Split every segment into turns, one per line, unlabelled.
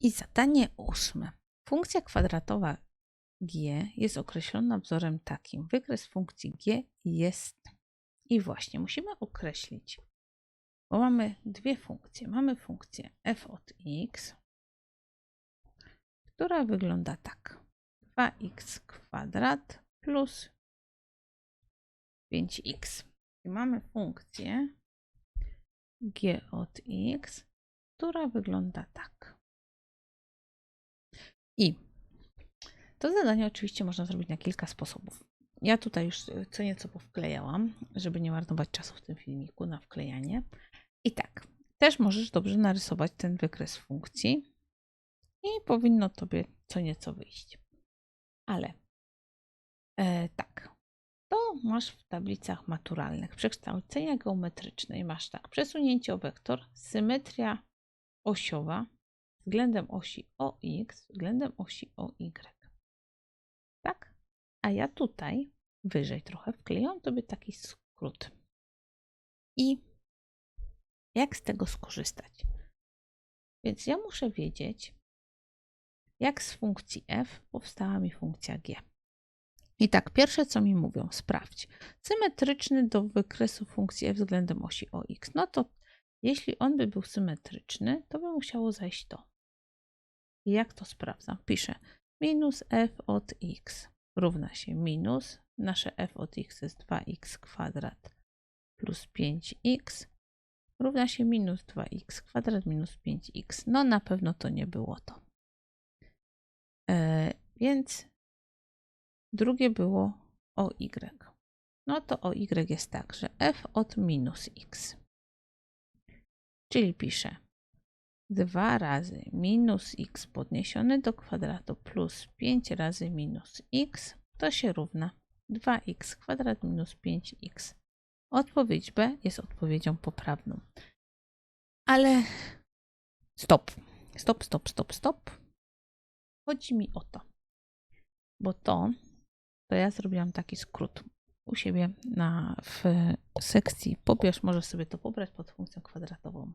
I zadanie ósme. Funkcja kwadratowa g jest określona wzorem takim. Wykres funkcji g jest. I właśnie musimy określić, bo mamy dwie funkcje. Mamy funkcję f od x, która wygląda tak. 2x kwadrat plus 5x. I mamy funkcję g od x, która wygląda tak. I to zadanie oczywiście można zrobić na kilka sposobów. Ja tutaj już e, co nieco powklejałam, żeby nie marnować czasu w tym filmiku na wklejanie. I tak, też możesz dobrze narysować ten wykres funkcji i powinno tobie co nieco wyjść. Ale e, tak, to masz w tablicach maturalnych. Przekształcenia geometryczne i masz tak, przesunięcie o wektor, symetria osiowa względem osi OX, względem osi OY. Tak? A ja tutaj wyżej trochę wklejam tobie taki skrót. I jak z tego skorzystać? Więc ja muszę wiedzieć, jak z funkcji f powstała mi funkcja g. I tak, pierwsze co mi mówią, sprawdź. Symetryczny do wykresu funkcji f względem osi ox. No to jeśli on by był symetryczny, to by musiało zajść to. Jak to sprawdzam? Piszę minus f od x równa się minus, nasze f od x jest 2x kwadrat plus 5x równa się minus 2x kwadrat minus 5x. No na pewno to nie było to. E, więc drugie było o y. No to o y jest tak, że f od minus x. Czyli piszę 2 razy minus x podniesione do kwadratu plus 5 razy minus x to się równa 2x kwadrat minus 5x. Odpowiedź B jest odpowiedzią poprawną. Ale stop, stop, stop, stop, stop. Chodzi mi o to, bo to, to ja zrobiłam taki skrót u siebie na, w sekcji. Pobierz, możesz sobie to pobrać pod funkcją kwadratową.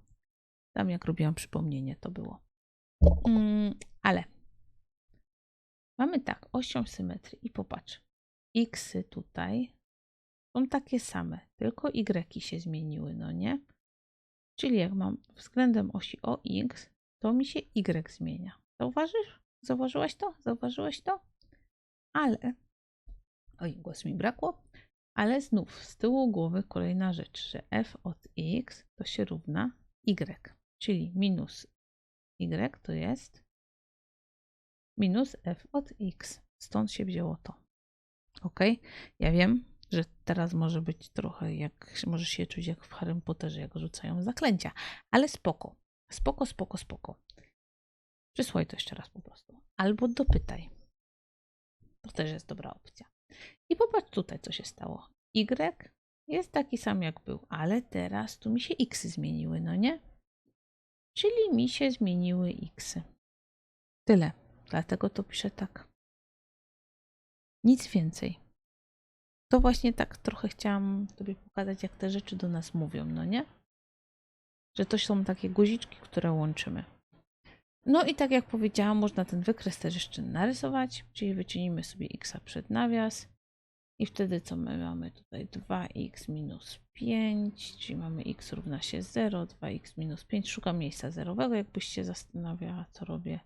Tam jak robiłam przypomnienie, to było. Mm, ale mamy tak, osią symetrii i popatrz. X tutaj są takie same, tylko Y się zmieniły, no nie? Czyli jak mam względem osi OX, to mi się Y zmienia. Zauważysz? Zauważyłaś to? Zauważyłeś to? Ale, oj, głos mi brakło, ale znów z tyłu głowy kolejna rzecz, że f od x to się równa y, czyli minus y to jest minus f od x. Stąd się wzięło to. Ok? Ja wiem, że teraz może być trochę jak, może się czuć jak w Harry Potterze, jak rzucają zaklęcia, ale spoko. Spoko, spoko, spoko. Przysłuchaj to jeszcze raz po prostu. Albo dopytaj. To też jest dobra opcja. I popatrz tutaj, co się stało. Y jest taki sam jak był, ale teraz tu mi się x zmieniły, no nie? Czyli mi się zmieniły x. Tyle. Dlatego to piszę tak. Nic więcej. To właśnie tak trochę chciałam Tobie pokazać, jak te rzeczy do nas mówią, no nie? Że to są takie guziczki, które łączymy. No i tak jak powiedziałam, można ten wykres też jeszcze narysować, czyli wyczynimy sobie x przed nawias i wtedy co my mamy tutaj 2x minus 5, czyli mamy x równa się 0, 2x minus 5, szukam miejsca zerowego, jakbyś się zastanawiała co robię.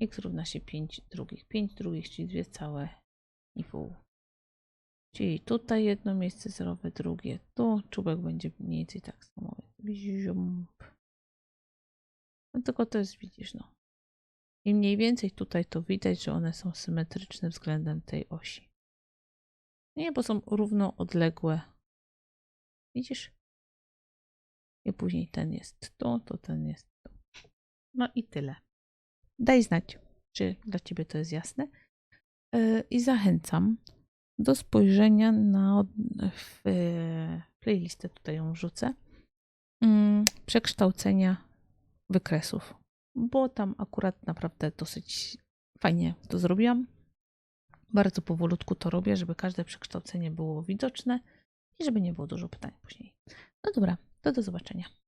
x równa się 5 drugich, 5 drugich, czyli 2 całe i pół. Czyli tutaj jedno miejsce zerowe, drugie tu, czubek będzie mniej więcej tak samo. No tylko to jest, widzisz, no. I mniej więcej tutaj to widać, że one są symetryczne względem tej osi. Nie, bo są równo odległe. Widzisz? I później ten jest tu, to ten jest tu. No i tyle. Daj znać, czy dla Ciebie to jest jasne. Yy, I zachęcam do spojrzenia na w playlistę, tutaj ją wrzucę, yy, przekształcenia wykresów, bo tam akurat naprawdę dosyć fajnie to zrobiłam. Bardzo powolutku to robię, żeby każde przekształcenie było widoczne i żeby nie było dużo pytań później. No dobra, to do zobaczenia.